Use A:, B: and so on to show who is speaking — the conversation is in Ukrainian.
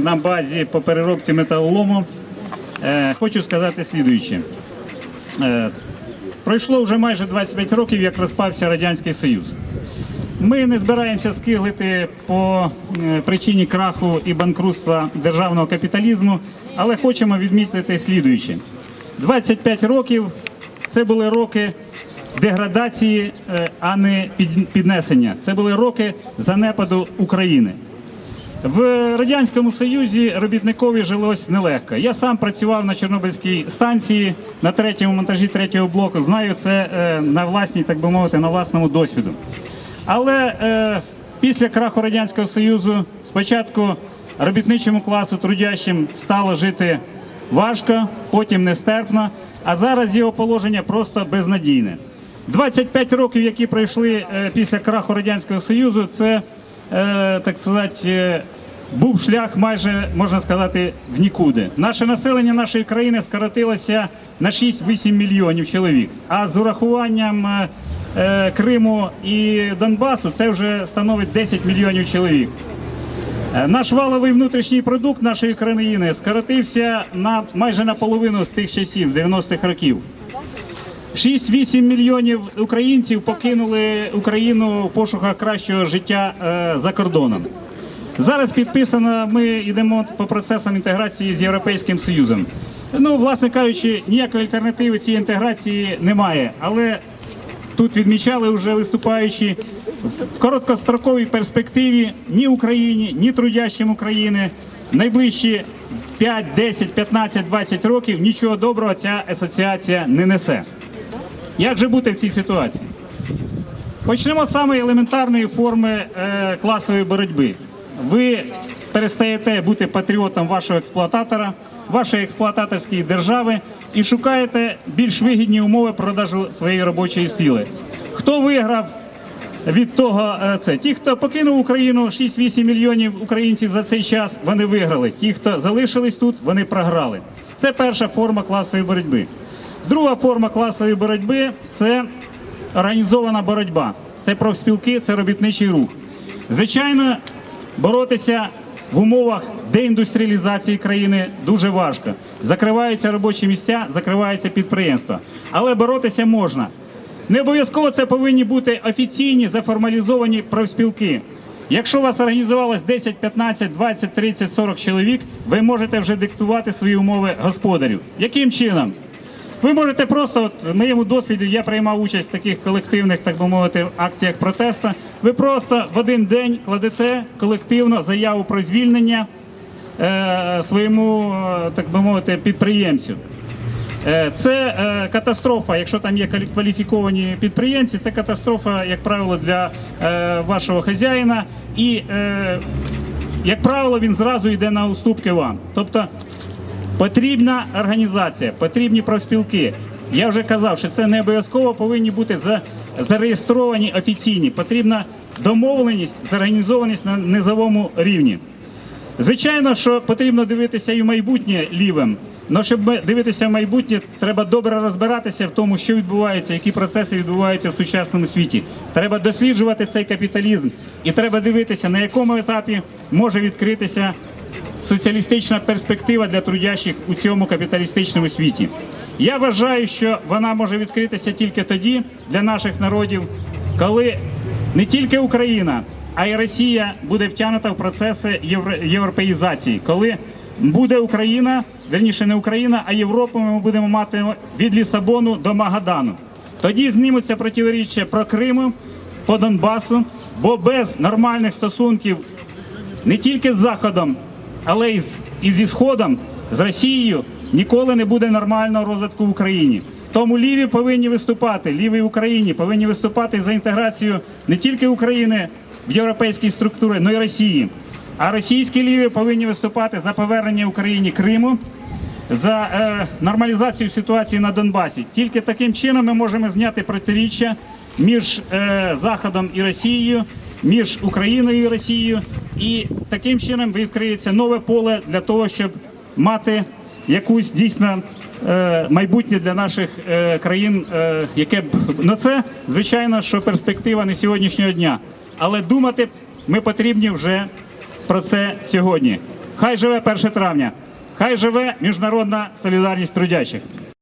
A: на базі по переробці металолому. Е, Хочу сказати слідуюче. Е, Пройшло вже майже 25 років, як розпався Радянський Союз. Ми не збираємося скиглити по е, причині краху і банкрутства державного капіталізму, але хочемо відмітити слідуюче. 25 років це були роки деградації, е, а не піднесення. Це були роки занепаду України. В радянському союзі робітникові жилось нелегко. Я сам працював на Чорнобильській станції на третьому монтажі третього блоку. Знаю це е, на власній, так би мовити, на власному досвіду. Але е, після краху радянського союзу спочатку робітничому класу трудящим стало жити важко, потім нестерпно. А зараз його положення просто безнадійне. 25 років, які пройшли е, після краху радянського союзу, це е, так сказати. Був шлях майже можна сказати в нікуди. Наше населення нашої країни скоротилося на 6-8 мільйонів чоловік. А з урахуванням е, е, Криму і Донбасу це вже становить 10 мільйонів чоловік. Е, Наш валовий внутрішній продукт нашої країни скоротився на майже наполовину з тих часів, з 90-х років. 6-8 мільйонів українців покинули Україну в пошуках кращого життя за кордоном. Зараз підписано, ми йдемо по процесам інтеграції з Європейським Союзом. Ну, власне кажучи, ніякої альтернативи цій інтеграції немає. Але тут відмічали вже виступаючи в короткостроковій перспективі ні Україні, ні трудящим України найближчі 5, 10, 15, 20 років нічого доброго ця асоціація не несе. Як же бути в цій ситуації? Почнемо з самої елементарної форми е, класової боротьби. Ви перестаєте бути патріотом вашого експлуататора, вашої експлуататорської держави і шукаєте більш вигідні умови продажу своєї робочої сили. Хто виграв від того е, це? Ті, хто покинув Україну, 6-8 мільйонів українців за цей час, вони виграли. Ті, хто залишились тут, вони програли. Це перша форма класової боротьби. Друга форма класової боротьби це організована боротьба. Це профспілки, це робітничий рух. Звичайно, боротися в умовах деіндустріалізації країни дуже важко. Закриваються робочі місця, закриваються підприємства. Але боротися можна. Не обов'язково це повинні бути офіційні заформалізовані профспілки. Якщо у вас організувалось 10, 15, 20, 30, 40 чоловік, ви можете вже диктувати свої умови господарю. Яким чином? Ви можете просто, от в моєму досвіді, я приймав участь в таких колективних, так би мовити, акціях протесту. Ви просто в один день кладете колективно заяву про звільнення е, своєму, е, так би мовити, підприємцю. Е, Це е, катастрофа, якщо там є квалі- кваліфіковані підприємці, це катастрофа, як правило, для вашого хазяїна. І, як правило, він зразу йде на уступки вам. Тобто Потрібна організація, потрібні профспілки. Я вже казав, що це не обов'язково повинні бути зареєстровані офіційні. Потрібна домовленість, зорганізованість на низовому рівні. Звичайно, що потрібно дивитися і в майбутнє лівим. Але щоб дивитися в майбутнє, треба добре розбиратися в тому, що відбувається, які процеси відбуваються в сучасному світі. Треба досліджувати цей капіталізм, і треба дивитися, на якому етапі може відкритися соціалістична перспектива для трудящих у цьому капіталістичному світі. Я вважаю, що вона може відкритися тільки тоді для наших народів, коли не тільки Україна, а й Росія буде втягнута в процеси євро- європеїзації, коли буде Україна, верніше не Україна, а Європу ми будемо мати від Лісабону до Магадану. Тоді знімуться противоріччя про Криму, по Донбасу, бо без нормальних стосунків не тільки з Заходом, але й з, і зі Сходом, з Росією ніколи не буде нормального розвитку в Україні. Тому ліві повинні виступати, ліві в Україні повинні виступати за інтеграцію не тільки України в європейські структури, але й Росії. А російські ліві повинні виступати за повернення Україні Криму, за е, нормалізацію ситуації на Донбасі. Тільки таким чином ми можемо зняти протиріччя між е, Заходом і Росією, між Україною і Росією, і таким чином відкриється нове поле для того, щоб мати якусь дійсно е, майбутнє для наших е, країн, е, яке б на це звичайно, що перспектива не сьогоднішнього дня. Але думати ми потрібні вже про це сьогодні. Хай живе 1 травня! Хай живе міжнародна солідарність трудящих!